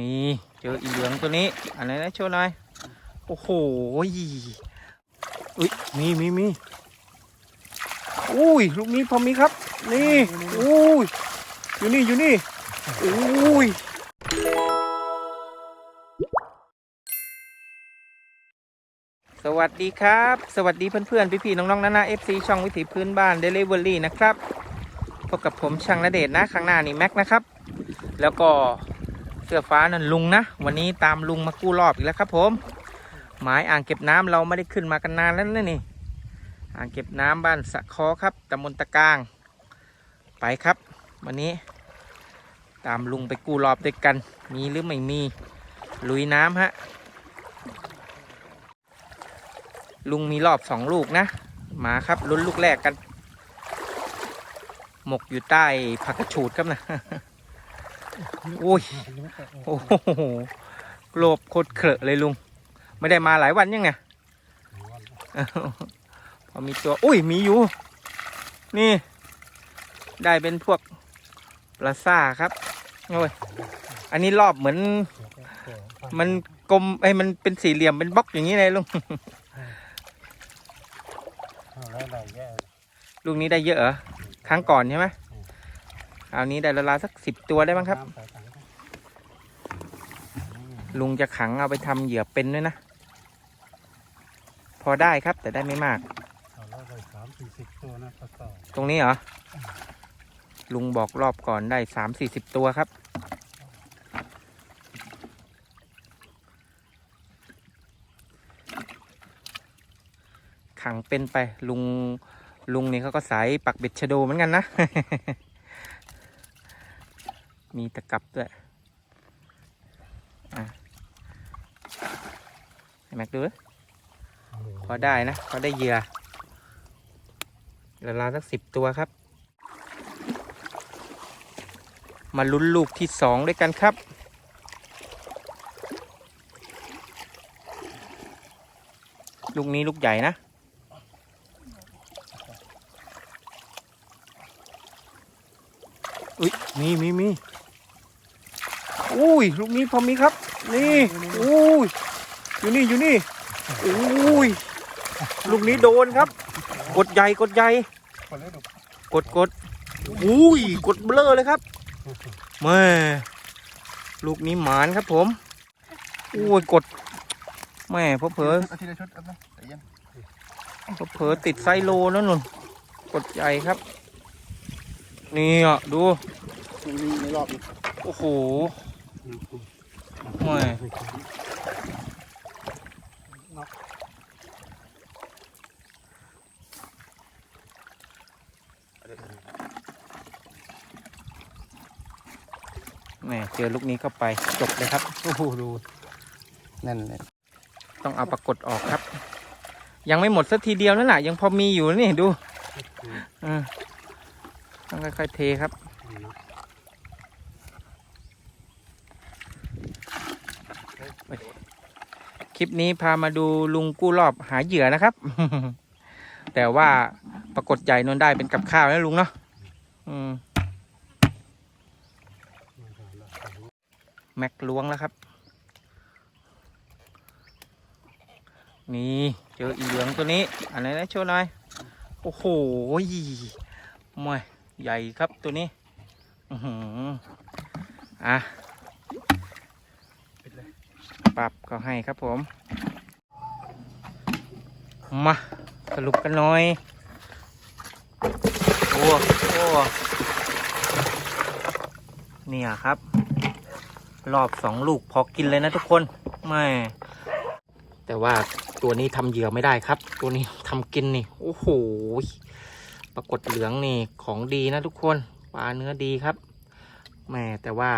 นี่เจออีเหลืองตัวนี้ อันไหนนะโชว์หน่อย โอ้โหอุ้ยมีมีมีอุ้ยลูกนี้พอมีครับ นี่อุ้ยอยู่นี่อยู่นี่อุ้ยสวัสดีครับ สวัสดีเพื่อนๆ พี่ๆ น้องๆนานาเอฟซีช่องวิถีพื้นบ้านเดลิเวอรี่นะครับ พบกับผมช่างณเดชนะ ข้างหน้านี่แม็กนะครับ แล้วก็ สื้อฟ้านั่นลุงนะ วันนี้ตามลุงมากู้รอบอีกแล้วครับ ผม หมายอ่างเก็บน้ำเราไม่ได้ขึ้นมากันนานแล้วนะนี่ อ่างเก็บน้ำบ้านสะคอครับตำบลตะกาง ไปครับ วันนี้ ตามลุงไปกู้รอบด้วยกัน มีหรือไม่มีลุยน้ำฮะลุงมีรอบสองลูกนะหมาครับลุ้นลูกแรกกัน หมกอยู่ใต้ผักกระฉูดครับนะ โอ้ยโอ้โหโกรบโคตรเขอะเลยลุง ไม่ได้มาหลายวันยังไงพอมีตัว อุ้ย มีอยู่ นี่ ได้เป็นพวกปลาซ่าครับโอ้ยอันนี้รอบเหมือน มันกลมไอ้ยมันเป็นสี่เหลี่ยมเป็นบล็อกอย่างนี้เลยลุงลูกนี้ได้เยอะเหรอครั้งก่อนใช่ไหม คราวนี้ได้ละลาสักสิบตัวได้มั้งครับ ลุงจะขังเอาไปทำเหยื่อเป็นด้วยนะ พอได้ครับแต่ได้ไม่มากสามสี่สิบตัวนะปลาต่อตรงนี้เหรอ ลุงบอกรอบก่อนได้สามสี่สิบตัวครับขังเป็นไปลุงลุงนี่เขาก็สายปักเบ็ดชะโดเหมือนกันนะ มีตะกับด้วยอะให้แม็กดูดิพอได้นะพอได้เหยื่อละลาสักสิบตัวครับ มาลุ้นลูกที่สองด้วยกันครับ ลูกนี้ลูกใหญ่นะอุ้ยมีมีมี อุ้ยลูกนี้พอมีครับ นี่อุ้ยอยู่นี่อยู่นี่อุ้ยลูกนี้โดนครับ กดใหญ่กดใหญ่คนเล่นกดกดอุ้ยกดเบลอเลยครับแม่ลูกนี้หมานครับผมอุ้ยกดแม่เพอเพออาทิตย์ละชุดครับนะใจเย็นเพอเพอติดไซโลแล้วนุ่นกดใหญ่ครับ นี่อะดูมันมีในรอบอีก โอ้โหแม่แม่เจอลูกนี้เข้าไปจบเลยครับโอ้โหดูแน่นเลยต้องเอาปรากฏออกครับ ยังไม่หมดสักทีเดียวนั่นแหละยังพอมีอยู่นี่ดูอ่าต้องค่อยๆเทครับ ลิปนี้พามาดูลุงกู้รอบหาเหยื่อนะครับ แต่ว่าปรากฏใหญ่นนได้เป็นกับข้าวนะลุงเนาะแม็กล้วงแล้วครับ นี่เจออีเหลืองตัวนี้อันไหนนะโชว์หน่อยโอ้โหมวยใหญ่ครับตัวนี้ อืออะ ปรับก็ให้ครับผม มาสรุปกันหน่อย โอ้โอ้เนี่ยครับ รอบสองลูกพอกินเลยนะทุกคน ไม่ แต่ว่าตัวนี้ทำเหยื่อไม่ได้ครับ ตัวนี้ทำกินนี่ โอ้โห ปรากฏเหลืองนี่ของดีนะทุกคน ปลาเนื้อดีครับแม่แต่ว่า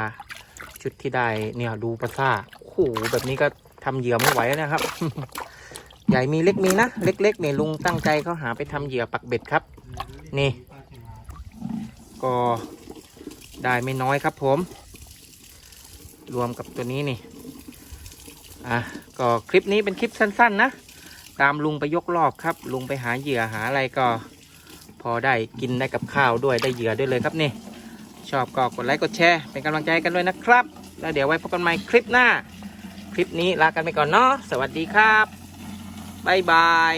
ชุดที่ได้เนี่ยดูปลาซ่า โหแบบนี้ก็ทำเหยื่อไม่ไหวแล้วนะครับ ใหญ่มีเล็กมีนะ เล็กๆเนี่ยลุงตั้งใจเขาหาไปทำเหยื่อปักเบ็ดครับ นี่ ก็ได้ไม่น้อยครับผม รวมกับตัวนี้นี่ อะ ก็คลิปนี้เป็นคลิปสั้น ๆ นะ ตามลุงไปยกรอบครับ ลุงไปหาเหยื่อหาอะไรก็ พอได้กินได้กับข้าวด้วยได้เหยื่อด้วยเลยครับนี่ ชอบก็กดไลค์กดแชร์เป็นกำลังใจกันด้วยนะครับ แล้วเดี๋ยวไว้พบกันใหม่คลิปหน้า คลิปนี้ลากันไปก่อนเนาะสวัสดีครับบ๊ายบาย